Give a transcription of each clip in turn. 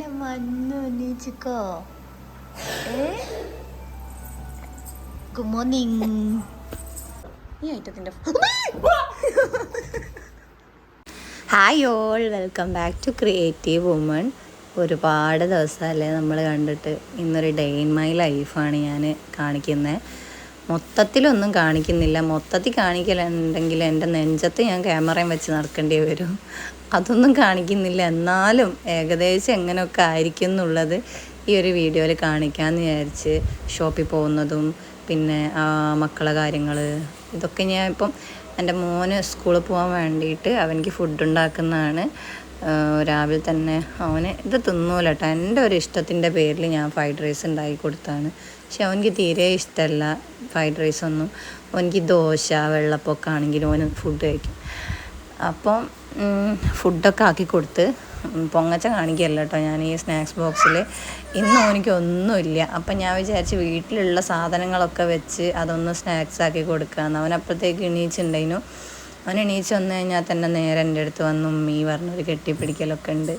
എന്റെ മഞ്ഞു എണീച്ചിക്കോ ഏ ഗുഡ് മോർണിംഗ് ഈ ഐറ്റത്തിന്റെ hi all welcome back to creative woman ഒരുപാട് ദിവസമല്ലേ നമ്മൾ കണ്ടിട്ട്. ഇന്നൊരു ഡേ ഇൻ മൈ ലൈഫാണ് ഞാൻ കാണിക്കുന്നത് മൊത്തത്തിലൊന്നും കാണിക്കുന്നില്ല. മൊത്തത്തിൽ കാണിക്കലുണ്ടെങ്കിൽ എന്റെ നെഞ്ചത്ത് ഞാൻ ക്യാമറയും വെച്ച് നടക്കേണ്ടി വരും. അതൊന്നും കാണിക്കുന്നില്ല. എന്നാലും ഏകദേശം എങ്ങനെയൊക്കെ ആയിരിക്കും എന്നുള്ളത് ഈ ഒരു വീഡിയോയിൽ കാണിക്കാമെന്ന് വിചാരിച്ച് ഷോപ്പിൽ പോകുന്നതും പിന്നെ മക്കളെ കാര്യങ്ങൾ ഇതൊക്കെ ഞാൻ ഇപ്പം എന്റെ മോന് സ്കൂളിൽ പോകാൻ വേണ്ടിയിട്ട് അവനിക്ക് ഫുഡ് ഉണ്ടാക്കുന്നതാണ്. രാവിലെ തന്നെ അവന് ഇത് തിന്നൂല കേട്ടോ എന്റെ ഒരു ഇഷ്ടത്തിന്റെ പേരിൽ ഞാൻ ഫ്രൈഡ് റൈസ് ഉണ്ടാക്കി കൊടുത്താണ്. പക്ഷെ അവനിക്ക് തീരെ ഇഷ്ടമല്ല ഫ്രൈഡ് റൈസ് ഒന്നും. അവനിക്ക് ദോശ വെള്ളപ്പൊക്കെ ആണെങ്കിലും അവന് ഫുഡ് കഴിക്കും. അപ്പം ഫുഡൊക്കെ ആക്കി കൊടുത്ത് പൊങ്ങച്ച കാണിക്കുകയല്ല കേട്ടോ ഞാൻ ഈ സ്നാക്സ് ബോക്സിൽ ഇന്നും എനിക്ക് ഒന്നുമില്ല അപ്പം ഞാൻ വിചാരിച്ച് വീട്ടിലുള്ള സാധനങ്ങളൊക്കെ വെച്ച് അതൊന്ന് സ്നാക്സ് ആക്കി കൊടുക്കാമെന്ന് അവൻ അപ്പോഴത്തേക്ക് എണീച്ചുണ്ടായിരുന്നു അവൻ എണീച്ച് വന്നു കഴിഞ്ഞാൽ തന്നെ നേരെ എന്റെ അടുത്ത് വന്നു ഉമ്മി പറഞ്ഞൊരു കെട്ടിപ്പിടിക്കലൊക്കെ ഉണ്ട്.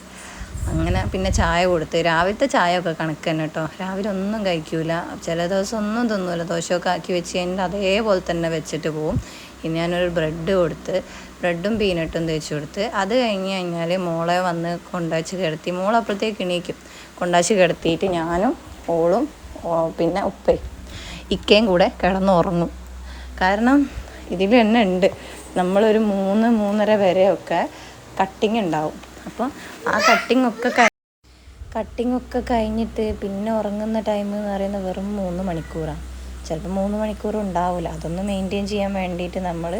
അങ്ങനെ പിന്നെ ചായ കൊടുത്ത്. രാവിലത്തെ ചായ ഒക്കെ കണക്ക് തന്നെ കേട്ടോ രാവിലെ ഒന്നും കഴിക്കൂല. ചില ദിവസം ഒന്നും തിന്നൂല. ദോശയൊക്കെ ആക്കി വെച്ച് കഴിഞ്ഞാൽ അതേപോലെ തന്നെ വെച്ചിട്ട് പോവും. ഇനി ഞാനൊരു ബ്രെഡ് കൊടുത്ത് ബ്രെഡും പീനട്ടും തേച്ച് കൊടുത്ത്. അത് കഴിഞ്ഞ് കഴിഞ്ഞാൽ മോളെ വന്ന് കൊണ്ടാച്ച് കിടത്തി മോൾ അപ്പോഴത്തേക്ക് എണീക്കും. കൊണ്ടാച്ച് കിടത്തിയിട്ട് ഞാനും ഓളും പിന്നെ ഉപ്പയും ഇക്കയും കൂടെ കിടന്നുറങ്ങും. കാരണം ഇതിൽ തന്നെ ഉണ്ട്. നമ്മളൊരു മൂന്ന് മൂന്നര വരെയൊക്കെ കട്ടിങ് ഉണ്ടാവും. അപ്പോൾ ആ കട്ടിംഗ് ഒക്കെ കട്ടിംഗ് ഒക്കെ കഴിഞ്ഞിട്ട് പിന്നെ ഉറങ്ങുന്ന ടൈം എന്ന് പറയുന്നത് വെറും മൂന്ന് മണിക്കൂറാണ് ചിലപ്പോൾ മൂന്ന് മണിക്കൂർ ഉണ്ടാവില്ല അതൊന്ന് മെയിന്റെയിൻ ചെയ്യാൻ വേണ്ടിയിട്ട് നമ്മൾ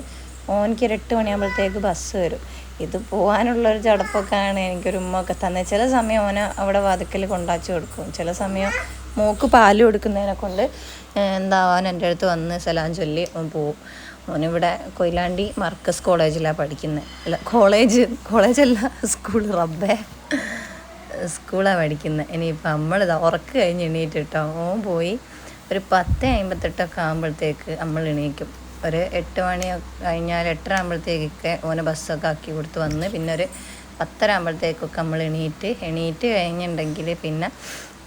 ഓനിക്ക് എട്ട് മണിയാകുമ്പോഴത്തേക്ക് ബസ് വരും. ഇത് പോകാനുള്ളൊരു ചടപ്പൊക്കെയാണ് എനിക്കൊരു ഉമ്മ ഒക്കെ തന്നെ. ചില സമയം ഓനെ അവിടെ വാതിക്കൽ കൊണ്ടാച്ചു കൊടുക്കും. ചില സമയം മോക്ക് പാൽ കൊടുക്കുന്നതിനെ കൊണ്ട് എന്താ എന്റെ അടുത്ത് വന്ന് സലാം ചൊല്ലി അവൻ പോവും. ഓനിവിടെ കൊയിലാണ്ടി മർക്കസ് കോളേജിലാണ് പഠിക്കുന്നത് അല്ല കോളേജ് കോളേജല്ല സ്കൂൾ റബ്ബേ. സ്കൂളാണ് പഠിക്കുന്നത് ഇനിയിപ്പോൾ നമ്മളിതാ ഉറക്ക് കഴിഞ്ഞ് എണീറ്റ് കേട്ടോ ഓൻ പോയി ഒരു പത്ത് അമ്പത്തെട്ടൊക്കെ ആകുമ്പോഴത്തേക്ക് നമ്മൾ എണീക്കും. ഒരു എട്ട് മണി കഴിഞ്ഞാൽ എട്ടര ആകുമ്പോഴത്തേക്കൊക്കെ ഓനെ ബസ്സൊക്കെ ആക്കി കൊടുത്ത് വന്ന് പിന്നെ ഒരു പത്തര ആകുമ്പോഴത്തേക്കൊക്കെ നമ്മൾ എണീറ്റ് എണീറ്റ് കഴിഞ്ഞിട്ടുണ്ടെങ്കിൽ പിന്നെ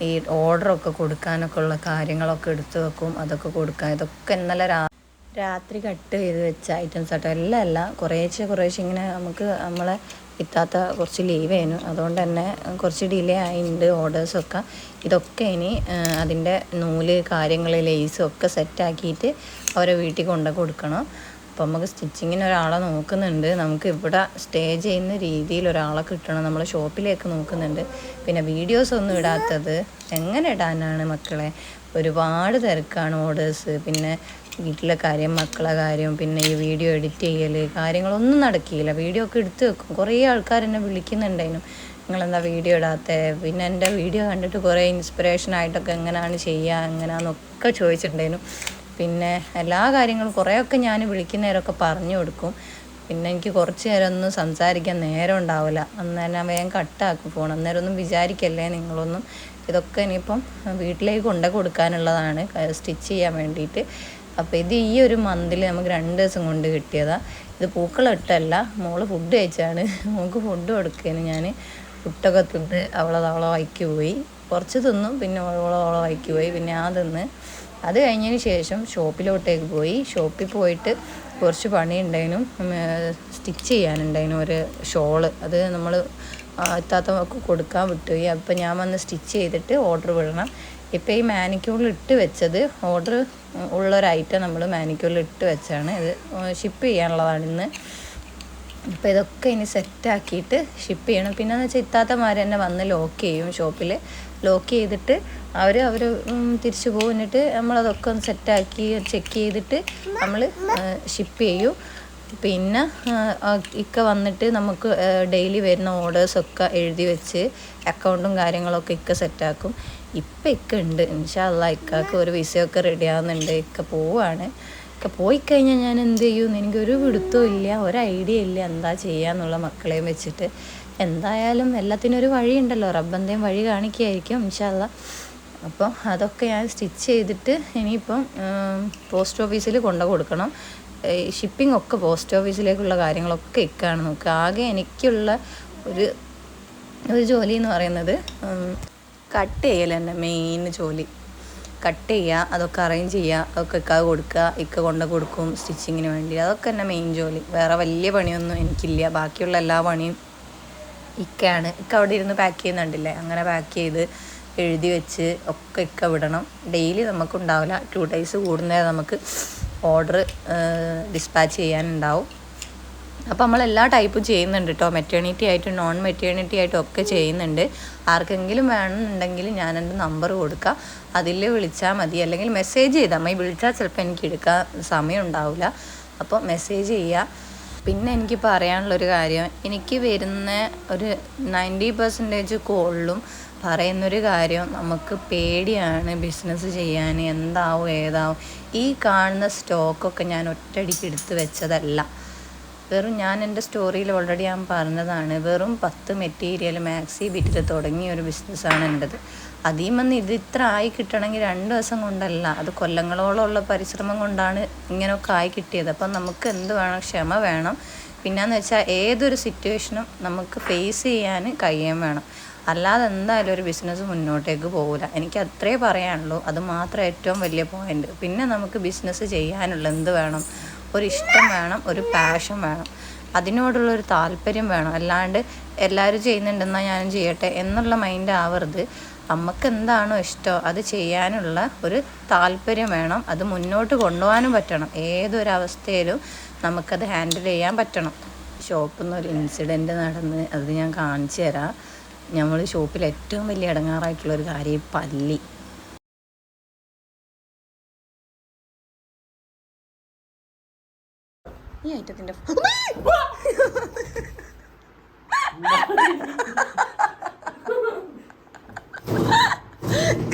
ഈ ഓർഡറൊക്കെ കൊടുക്കാനൊക്കെ ഉള്ള കാര്യങ്ങളൊക്കെ എടുത്തു വെക്കും അതൊക്കെ കൊടുക്കാൻ. ഇതൊക്കെ ഇന്നലെ രാ രാത്രി കട്ട് ചെയ്ത് വെച്ച ഐറ്റംസ് ആട്ടോ. എല്ലാം അല്ല കുറേശ്ശെ കുറേശ്ശെ ഇങ്ങനെ നമുക്ക് നമ്മളെ കിട്ടാത്ത കുറച്ച് ലീവ് ആയിരുന്നു അതുകൊണ്ട് തന്നെ കുറച്ച് ഡിലേ ആയിട്ടുണ്ട് ഓർഡേഴ്സൊക്കെ ഇതൊക്കെ ഇനി അതിന്റെ നൂൽ കാര്യങ്ങൾ ലേസും ഒക്കെ സെറ്റാക്കിയിട്ട് അവരെ വീട്ടിൽ കൊണ്ടു കൊടുക്കണം. അപ്പോൾ നമുക്ക് സ്റ്റിച്ചിങ്ങിന് ഒരാളെ നോക്കുന്നുണ്ട്. നമുക്ക് ഇവിടെ സ്റ്റേ ചെയ്യുന്ന രീതിയിൽ ഒരാളെ കിട്ടണം. നമ്മൾ ഷോപ്പിലേക്ക് നോക്കുന്നുണ്ട്. പിന്നെ വീഡിയോസ് ഒന്നും ഇടാത്തത് എങ്ങനെ ഇടാനാണ് മക്കളെ? ഒരുപാട് തിരക്കാണ് ഓർഡേഴ്സ്. പിന്നെ വീട്ടിലെ കാര്യം മക്കളെ കാര്യം പിന്നെ ഈ വീഡിയോ എഡിറ്റ് ചെയ്യൽ കാര്യങ്ങളൊന്നും നടക്കില്ല. വീഡിയോ ഒക്കെ എടുത്ത് വെക്കും. കുറേ ആൾക്കാർ എന്നെ വിളിക്കുന്നുണ്ടായിരുന്നു. നിങ്ങളെന്താ വീഡിയോ ഇടാത്തത് പിന്നെ എന്റെ വീഡിയോ കണ്ടിട്ട് കുറേ ഇൻസ്പിറേഷൻ ആയിട്ടൊക്കെ എങ്ങനെയാണ് ചെയ്യുക എങ്ങനെയാണെന്നൊക്കെ ചോദിച്ചിട്ടുണ്ടായിരുന്നു. പിന്നെ എല്ലാ കാര്യങ്ങളും കുറേയൊക്കെ ഞാൻ വിളിക്കുന്നവരൊക്കെ പറഞ്ഞു കൊടുക്കും. പിന്നെ എനിക്ക് കുറച്ച് നേരം ഒന്നും സംസാരിക്കാൻ നേരം ഉണ്ടാവില്ല. അന്നേരം ഞാൻ വേഗം കട്ടാക്കി പോകണം അന്നേരം ഒന്നും വിചാരിക്കല്ലേ നിങ്ങളൊന്നും? ഇതൊക്കെ ഇനിയിപ്പം വീട്ടിലേക്ക് കൊണ്ടു കൊടുക്കാനുള്ളതാണ്. സ്റ്റിച്ച് ചെയ്യാൻ വേണ്ടിയിട്ട്. അപ്പോൾ ഇത് ഈ ഒരു മന്തിൽ നമുക്ക് രണ്ട് ദിവസം കൊണ്ട് കിട്ടിയതാണ് ഇത് പൂക്കളിട്ടല്ല. മോൾ ഫുഡ് കഴിച്ചാണ്. മോൾക്ക് ഫുഡ് കൊടുക്കുകയാണ് ഞാൻ ഫുഡൊക്കെ തിന്ന് അവളത് അവളെ വൈക്ക് പോയി. കുറച്ച് തിന്നും പിന്നെ അവളെ വൈക്ക് പോയി. പിന്നെ ആ തിന്ന് അത് കഴിഞ്ഞതിന് ശേഷം ഷോപ്പിലോട്ടേക്ക് പോയി. ഷോപ്പിൽ പോയിട്ട് കുറച്ച് പണി ഉണ്ടായിരുന്നു സ്റ്റിച്ച് ചെയ്യാനുണ്ടായിരുന്നു ഒരു ഷോൾ. അത് നമ്മൾ എത്താത്തവർക്ക് കൊടുക്കാൻ വിട്ടുപോയി. അപ്പം ഞാൻ വന്ന് സ്റ്റിച്ച് ചെയ്തിട്ട് ഓർഡർ വിടണം. ഇപ്പം ഈ മാനിക്യൂളിൽ ഇട്ട് വെച്ചത് ഓർഡർ ഉള്ളൊരു ഐറ്റം നമ്മൾ മാനിക്യൂളിൽ ഇട്ട് വെച്ചാണ്. ഇത് ഷിപ്പ് ചെയ്യാനുള്ളതാണ് ഇന്ന്. അപ്പോൾ ഇതൊക്കെ ഇനി സെറ്റാക്കിയിട്ട് ഷിപ്പ് ചെയ്യണം. പിന്നെ എന്ന് വെച്ചാൽ ഇത്താത്തമാർ തന്നെ വന്ന് ലോക്ക് ചെയ്യും ഷോപ്പിൽ ലോക്ക് ചെയ്തിട്ട് അവർ അവർ തിരിച്ചു പോകും. നമ്മളതൊക്കെ ഒന്ന് സെറ്റാക്കി ചെക്ക് ചെയ്തിട്ട് നമ്മൾ ഷിപ്പ് ചെയ്യും. പിന്നെ ഇക്ക വന്നിട്ട് നമുക്ക് ഡെയിലി വരുന്ന ഓർഡേഴ്സൊക്കെ എഴുതി വെച്ച് അക്കൗണ്ടും കാര്യങ്ങളൊക്കെ ഇക്ക സെറ്റാക്കും ഇപ്പം ഇക്ക ഉണ്ട്. ഇൻഷാല്ല ഇക്കാക്ക് ഒരു വിസയൊക്കെ റെഡി ആവുന്നുണ്ട്. ഇക്ക പോവാണ്. ഇക്ക പോയി കഴിഞ്ഞാൽ ഞാൻ എന്ത് ചെയ്യും? എനിക്കൊരു പിടുത്തവും ഇല്ല ഒരു ഐഡിയ ഇല്ല എന്താ ചെയ്യാന്നുള്ള മക്കളെയും വെച്ചിട്ട്. എന്തായാലും എല്ലാത്തിനും ഒരു വഴിയുണ്ടല്ലോ. റബ്ബന്തേയും വഴി കാണിക്കുകയായിരിക്കും ഇൻഷാല്ല അപ്പോൾ അതൊക്കെ ഞാൻ സ്റ്റിച്ച് ചെയ്തിട്ട് ഇനിയിപ്പം പോസ്റ്റ് ഓഫീസിൽ കൊണ്ടു കൊടുക്കണം. ഷിപ്പിംഗ് ഒക്കെ പോസ്റ്റ് ഓഫീസിലേക്കുള്ള കാര്യങ്ങളൊക്കെ ഇക്കാണ് നോക്കുക. ആകെ എനിക്കുള്ള ഒരു ഒരു ജോലി എന്ന് പറയുന്നത് കട്ട് ചെയ്യൽ തന്നെ മെയിൻ ജോലി. കട്ട് ചെയ്യുക അതൊക്കെ അറേഞ്ച് ചെയ്യുക അതൊക്കെ ഇക്ക കൊടുക്കുക ഇക്ക കൊണ്ട് കൊടുക്കും സ്റ്റിച്ചിങ്ങിന് വേണ്ടി. അതൊക്കെ തന്നെ മെയിൻ ജോലി. വേറെ വലിയ പണിയൊന്നും എനിക്കില്ല. ബാക്കിയുള്ള എല്ലാ പണിയും ഇക്കയാണ്. ഇക്ക അവിടെ ഇരുന്ന് പാക്ക് ചെയ്യുന്നുണ്ടല്ലേ? അങ്ങനെ പാക്ക് ചെയ്ത് എഴുതി വെച്ച് ഒക്കെ ഇക്ക വിടണം. ഡെയിലി നമുക്കുണ്ടാവില്ല ടു ഡേയ്സ് കൂടുന്നേരം നമുക്ക് ഓർഡർ ഡിസ്പാച്ച് ചെയ്യാനുണ്ടാവും. അപ്പോൾ നമ്മൾ എല്ലാ ടൈപ്പും ചെയ്യുന്നുണ്ട് കേട്ടോ മെറ്റേണിറ്റി ആയിട്ടും നോൺ മെറ്റേണിറ്റി ആയിട്ടും ഒക്കെ ചെയ്യുന്നുണ്ട്. ആർക്കെങ്കിലും വേണമെന്നുണ്ടെങ്കിൽ ഞാൻ എന്റെ നമ്പർ കൊടുക്കുക അതിൽ വിളിച്ചാൽ മതി. അല്ലെങ്കിൽ മെസ്സേജ് ചെയ്താൽ മതി. വിളിച്ചാൽ ചിലപ്പോൾ എനിക്ക് എടുക്കാൻ സമയം ഉണ്ടാവില്ല. അപ്പോൾ മെസ്സേജ് ചെയ്യുക പിന്നെ എനിക്ക് പറയാനുള്ളൊരു കാര്യം എനിക്ക് വരുന്ന ഒരു നയന്റി പെർസെന്റേജ് കോളിലും പറയുന്നൊരു കാര്യം നമുക്ക് പേടിയാണ് ബിസിനസ് ചെയ്യാൻ എന്താവും ഏതാവും. ഈ കാണുന്ന സ്റ്റോക്കൊക്കെ ഞാൻ ഒറ്റയടിക്ക് എടുത്ത് വെച്ചതല്ല. വെറും ഞാൻ എന്റെ സ്റ്റോറിയിൽ ഓൾറെഡി ഞാൻ പറഞ്ഞതാണ് വെറും പത്ത് മെറ്റീരിയൽ മാക്സി ബിറ്റിൽ തുടങ്ങിയ ഒരു ബിസിനസ്സാണ് എന്റെത്. അതിൽ വന്ന് ഇത് ഇത്ര ആയി കിട്ടണമെങ്കിൽ രണ്ട് ദിവസം കൊണ്ടല്ല അത് കൊല്ലങ്ങളോളമുള്ള പരിശ്രമം കൊണ്ടാണ് ഇങ്ങനെയൊക്കെ ആയി കിട്ടിയത്. അപ്പം നമുക്ക് എന്ത് വേണം? ക്ഷമ വേണം. പിന്നെയെന്ന് വെച്ചാൽ ഏതൊരു സിറ്റുവേഷനും നമുക്ക് ഫേസ് ചെയ്യാൻ കഴിയാൻ വേണം. അല്ലാതെ എന്തായാലും ഒരു ബിസിനസ് മുന്നോട്ടേക്ക് പോകില്ല എനിക്ക് അത്രേ പറയാനുള്ളൂ. അത് മാത്രം ഏറ്റവും വലിയ പോയിന്റ് പിന്നെ നമുക്ക് ബിസിനസ് ചെയ്യാനുള്ള എന്ത് വേണം? ഒരു ഇഷ്ടം വേണം ഒരു പാഷൻ വേണം. അതിനോടുള്ളൊരു താല്പര്യം വേണം. അല്ലാണ്ട് എല്ലാവരും ചെയ്യുന്നുണ്ടെന്നാൽ ഞാനും ചെയ്യട്ടെ എന്നുള്ള മൈൻഡ് ആവരുത്. നമുക്ക് എന്താണോ ഇഷ്ടം അത് ചെയ്യാനുള്ള ഒരു താല്പര്യം വേണം. അത് മുന്നോട്ട് കൊണ്ടുപോകാനും പറ്റണം. ഏതൊരവസ്ഥയിലും നമുക്കത് ഹാൻഡിൽ ചെയ്യാൻ പറ്റണം. ഷോപ്പിൽ നിന്ന് ഒരു ഇൻസിഡന്റ് നടന്ന് അത് ഞാൻ കാണിച്ചു തരാം. നമ്മൾ ഷോപ്പിൽ ഏറ്റവും വലിയ ഇടങ്ങാറായിട്ടുള്ള ഒരു കാര്യം പല്ലി. ഈ ഐറ്റത്തിന്റെ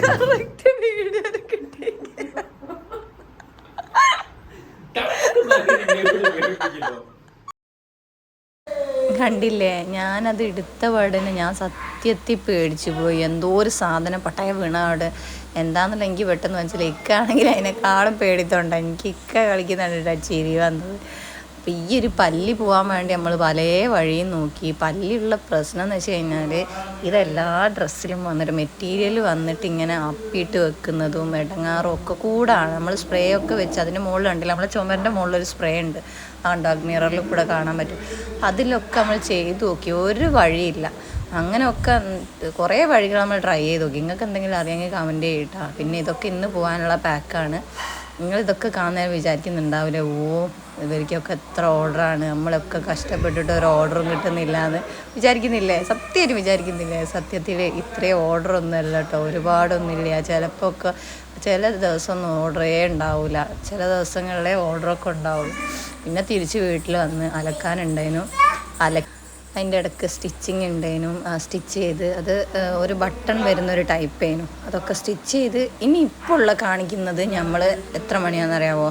കറക്റ്റ് വീഡിയോ കിട്ടി കണ്ടില്ലേ? ഞാനത് എടുത്ത പാടിന് ഞാൻ സത്യത്തിൽ പേടിച്ചു പോയി. എന്തോ ഒരു സാധനം പട്ടായ വീണ അവിടെ. എന്താണെന്നുള്ള എനിക്ക് പെട്ടെന്ന് മനസ്സിലായി. ഇക്കാണെങ്കിൽ അതിനെക്കാളും പേടിത്തോണ്ട എനിക്ക് ഇക്ക കളിക്കുന്നുണ്ട് ചിരി വന്നത്. അപ്പോൾ ഈ ഒരു പല്ലി പോകാൻ വേണ്ടി നമ്മൾ പല വഴിയും നോക്കി. പല്ലിയുള്ള പ്രശ്നം എന്ന് വെച്ച് കഴിഞ്ഞാൽ ഇതെല്ലാ ഡ്രസ്സിലും വന്നിട്ട് മെറ്റീരിയൽ വന്നിട്ട് ഇങ്ങനെ അപ്പിയിട്ട് വെക്കുന്നതും ഇടങ്ങാറും ഒക്കെ കൂടാണ്. നമ്മൾ സ്പ്രേ ഒക്കെ വെച്ച് അതിന്റെ മുകളിലുണ്ടല്ലോ നമ്മളെ ചുമരിന്റെ മുകളിലൊരു സ്പ്രേ ഉണ്ട്. ആ മിററിൽ കൂടെ കാണാൻ പറ്റും. അതിലൊക്കെ നമ്മൾ ചെയ്തു നോക്കി. ഒരു വഴിയില്ല. അങ്ങനെയൊക്കെ കുറേ വഴികൾ നമ്മൾ ട്രൈ ചെയ്ത് നോക്കി. നിങ്ങൾക്ക് എന്തെങ്കിലും അറിയാമെങ്കിൽ കമന്റ് ചെയ്യട്ടാ. പിന്നെ ഇതൊക്കെ ഇന്ന് പോകാനുള്ള പാക്കാണ് നിങ്ങൾ ഇതൊക്കെ കാണാൻ വിചാരിക്കുന്നുണ്ടാവില്ലേ? ഓ ഇവർക്കൊക്കെ എത്ര ഓർഡറാണ്. നമ്മളൊക്കെ കഷ്ടപ്പെട്ടിട്ട് ഒരു ഓർഡറും കിട്ടുന്നില്ല എന്ന് വിചാരിക്കുന്നില്ലേ? സത്യമായിട്ട് വിചാരിക്കുന്നില്ലേ? സത്യത്തിൽ ഇത്രയും ഓർഡറൊന്നുമല്ല കേട്ടോ. ഒരുപാടൊന്നുമില്ല. ചിലപ്പോൾ ഒക്കെ ചില ദിവസമൊന്നും ഓർഡറേ ഉണ്ടാവില്ല ചില ദിവസങ്ങളിലെ ഓർഡറൊക്കെ ഉണ്ടാവുള്ളൂ. പിന്നെ തിരിച്ച് വീട്ടിൽ വന്ന് അലക്കാനുണ്ടേനു. അല അതിന്റെ ഇടയ്ക്ക് സ്റ്റിച്ചിങ് ഉണ്ടേനും. സ്റ്റിച്ച് ചെയ്ത് അത് ഒരു ബട്ടൺ വരുന്ന ഒരു ടൈപ്പ് ചെയ്യുന്നു അതൊക്കെ സ്റ്റിച്ച് ചെയ്ത് ഇനി ഇപ്പോൾ ഉള്ള കാണിക്കുന്നത് നമ്മൾ എത്ര മണിയാണെന്നറിയാവോ?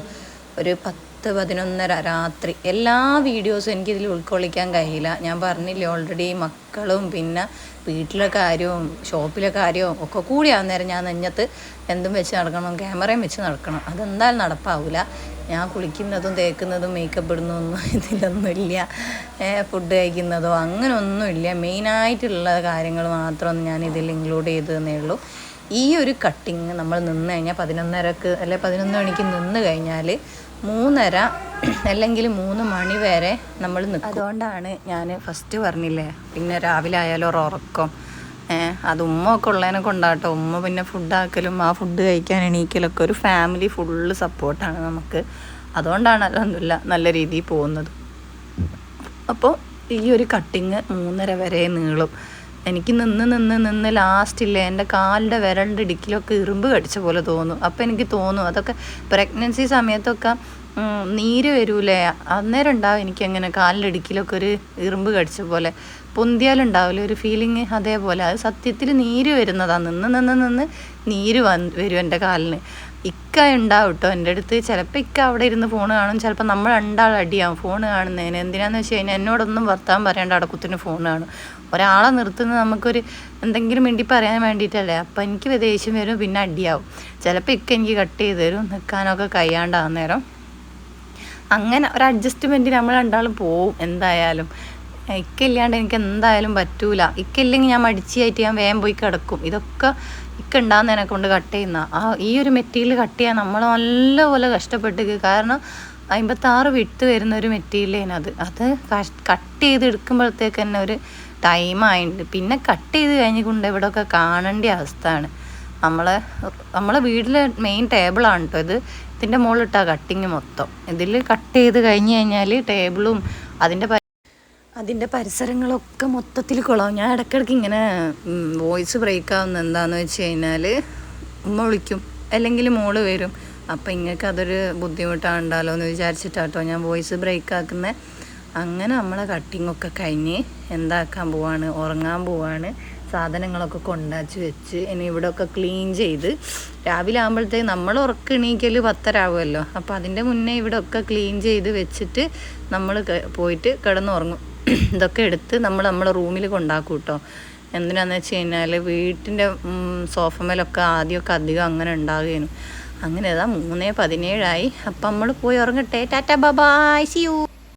ഒരു പത്ത് പതിനൊന്നര രാത്രി. എല്ലാ വീഡിയോസും എനിക്കിതിൽ ഉൾക്കൊള്ളിക്കാൻ കഴിയില്ല. ഞാൻ പറഞ്ഞില്ലേ ഓൾറെഡി മക്കളും പിന്നെ വീട്ടിലെ കാര്യവും ഷോപ്പിലെ കാര്യവും ഒക്കെ കൂടി നേരം ഞാൻ നെഞ്ഞത്ത് എന്തും വെച്ച് നടക്കണം ക്യാമറയും വെച്ച് നടക്കണം. അതെന്തായാലും നടപ്പാവില്ല ഞാൻ കുളിക്കുന്നതും തേക്കുന്നതും മേക്കപ്പ് ഇടുന്നതൊന്നും ഇതിലൊന്നുമില്ല. ഫുഡ് കഴിക്കുന്നതോ അങ്ങനെ ഒന്നുമില്ല മെയിനായിട്ടുള്ള കാര്യങ്ങൾ മാത്രമൊന്നും ഞാൻ ഇതിൽ ഇൻക്ലൂഡ് ചെയ്തതന്നേ ഉള്ളൂ. ഈ ഒരു കട്ടിങ് നമ്മൾ നിന്ന് കഴിഞ്ഞാൽ പതിനൊന്നരക്ക് അല്ലെ പതിനൊന്ന് മണിക്ക് നിന്ന് കഴിഞ്ഞാൽ മൂന്നര അല്ലെങ്കിൽ മൂന്ന് മണി വരെ നമ്മൾ നിൽക്കും അതുകൊണ്ടാണ് ഞാൻ ഫസ്റ്റ് പറഞ്ഞില്ലേ പിന്നെ രാവിലെ ആയാലും ഉറക്കം. അത് ഉമ്മ ഒക്കെ ഉള്ളതിനെ കൊണ്ടാട്ടോ. ഉമ്മ പിന്നെ ഫുഡാക്കലും ആ ഫുഡ് കഴിക്കാൻ എണീക്കലൊക്കെ ഒരു ഫാമിലി ഫുള്ള് സപ്പോർട്ടാണ് നമുക്ക്. അതുകൊണ്ടാണ് അതൊന്നുമില്ല നല്ല രീതിയിൽ പോകുന്നത്. അപ്പോൾ ഈ ഒരു കട്ടിങ് മൂന്നര വരെ നീളും. എനിക്ക് നിന്ന് നിന്ന് നിന്ന് ലാസ്റ്റില്ലേ എന്റെ കാലിന്റെ വിരലിന്റെ ഇടുക്കിലൊക്കെ ഇറുമ്പ് കടിച്ച പോലെ തോന്നും. അപ്പോൾ എനിക്ക് തോന്നും. അതൊക്കെ പ്രഗ്നൻസി സമയത്തൊക്കെ നീര് വരൂലേ? അന്നേരം ഉണ്ടാവും എനിക്ക് അങ്ങനെ ഇടുക്കിലൊക്കെ ഒരു ഇറുമ്പ് കടിച്ച പോലെ. പൊന്തിയാലുണ്ടാവില്ല ഒരു ഫീലിങ് അതേപോലെ. അത് സത്യത്തിൽ നീര് വരുന്നതാണ് നിന്ന് നിന്ന് നിന്ന് നീര് വന്ന് വരും എന്റെ കാലിന്. ഇക്ക ഉണ്ടാവും കേട്ടോ എന്റെ അടുത്ത്. ചിലപ്പോൾ ഇക്ക അവിടെ ഇരുന്ന് ഫോൺ കാണും. ചിലപ്പോൾ നമ്മൾ രണ്ടാൾ അടിയാവും. ഫോൺ കാണുന്നതിന്. എന്തിനാന്ന് വെച്ച് കഴിഞ്ഞാൽ എന്നോടൊന്നും വർത്താൻ പറയേണ്ട. അടക്കുത്തിന് ഫോൺ കാണും. ഒരാളെ നിർത്തുന്നത് നമുക്കൊരു എന്തെങ്കിലും വേണ്ടി പറയാൻ വേണ്ടിയിട്ടല്ലേ? അപ്പം എനിക്ക് ദേഷ്യം വരും പിന്നെ അടിയാവും. ചിലപ്പോൾ ഇക്ക എനിക്ക് കട്ട് ചെയ്ത് തരും നിൽക്കാനൊക്കെ കഴിയാണ്ടാകുന്നേരം അങ്ങനെ ഒരു അഡ്ജസ്റ്റ്മെന്റ് നമ്മൾ രണ്ടാളും പോവും എന്തായാലും. ഇക്കില്ലാണ്ട് എനിക്ക് എന്തായാലും പറ്റൂല. ഇക്കില്ലെങ്കിൽ ഞാൻ മടിച്ചായിട്ട് ഞാൻ വേഗം പോയി കിടക്കും. ഇതൊക്കെ ഇക്ക ഉണ്ടാകുന്നതിനെ കൊണ്ട് കട്ട് ചെയ്യുന്ന. ആ ഈ ഒരു മെറ്റീരിയൽ കട്ട് ചെയ്യാൻ നമ്മൾ നല്ലപോലെ കഷ്ടപ്പെട്ടു കാരണം അമ്പത്താറ് വിട്ട് വരുന്ന ഒരു മെറ്റീരിയലേനത് അത്. കട്ട് ചെയ്ത് എടുക്കുമ്പോഴത്തേക്ക് തന്നെ ഒരു ടൈമായിട്ടുണ്ട് പിന്നെ കട്ട് ചെയ്ത് കഴിഞ്ഞുകൊണ്ട് ഇവിടെയൊക്കെ കാണേണ്ട അവസ്ഥയാണ് നമ്മളെ നമ്മളെ വീട്ടിലെ മെയിൻ ടേബിളാണ് കേട്ടോ ഇത്. ഇതിന്റെ മുകളിലിട്ടാ കട്ടിങ് മൊത്തം. ഇതിൽ കട്ട് ചെയ്ത് കഴിഞ്ഞ് കഴിഞ്ഞാൽ ടേബിളും അതിന്റെ അതിന്റെ പരിസരങ്ങളൊക്കെ മൊത്തത്തിൽ കുളവും. ഞാൻ ഇടയ്ക്കിടയ്ക്ക് ഇങ്ങനെ വോയിസ് ബ്രേക്ക് ആവുന്ന എന്താന്ന് വെച്ച് കഴിഞ്ഞാൽ ഉമ്മ വിളിക്കും. അല്ലെങ്കിൽ മോൾ വരും. അപ്പം ഇങ്ങൾക്ക് അതൊരു ബുദ്ധിമുട്ടാണ്ടല്ലോ എന്ന് വിചാരിച്ചിട്ടാട്ടോ ഞാൻ വോയിസ് ബ്രേക്ക് ആക്കുന്നത് അങ്ങനെ നമ്മളെ കട്ടിങ് ഒക്കെ കഴിഞ്ഞ് എന്താക്കാൻ പോവാണ് ഉറങ്ങാൻ പോവാണ് സാധനങ്ങളൊക്കെ കൊണ്ടാച്ച് വെച്ച് ഇനി ഇവിടെ ഒക്കെ ക്ലീൻ ചെയ്ത് രാവിലെ ആകുമ്പോഴത്തേക്ക് നമ്മൾ ഉറക്കണീക്കൽ പത്തരാവുമല്ലോ. അപ്പോൾ അതിന്റെ മുന്നേ ഇവിടെ ഒക്കെ ക്ലീൻ ചെയ്ത് വെച്ചിട്ട് നമ്മൾ പോയിട്ട് കിടന്നുറങ്ങും. ഇതൊക്കെ എടുത്ത് നമ്മൾ നമ്മളെ റൂമിൽ കൊണ്ടാക്കും കേട്ടോ എന്തിനാന്ന് വെച്ച് കഴിഞ്ഞാൽ വീട്ടിന്റെ സോഫമേലൊക്കെ ആദ്യമൊക്കെ അധികം അങ്ങനെ ഉണ്ടാകുകയാണ് അങ്ങനെ ഇതാ മൂന്നേ പതിനേഴായി. അപ്പം നമ്മൾ പോയി ഉറങ്ങട്ടെ. Tata bye bye see you.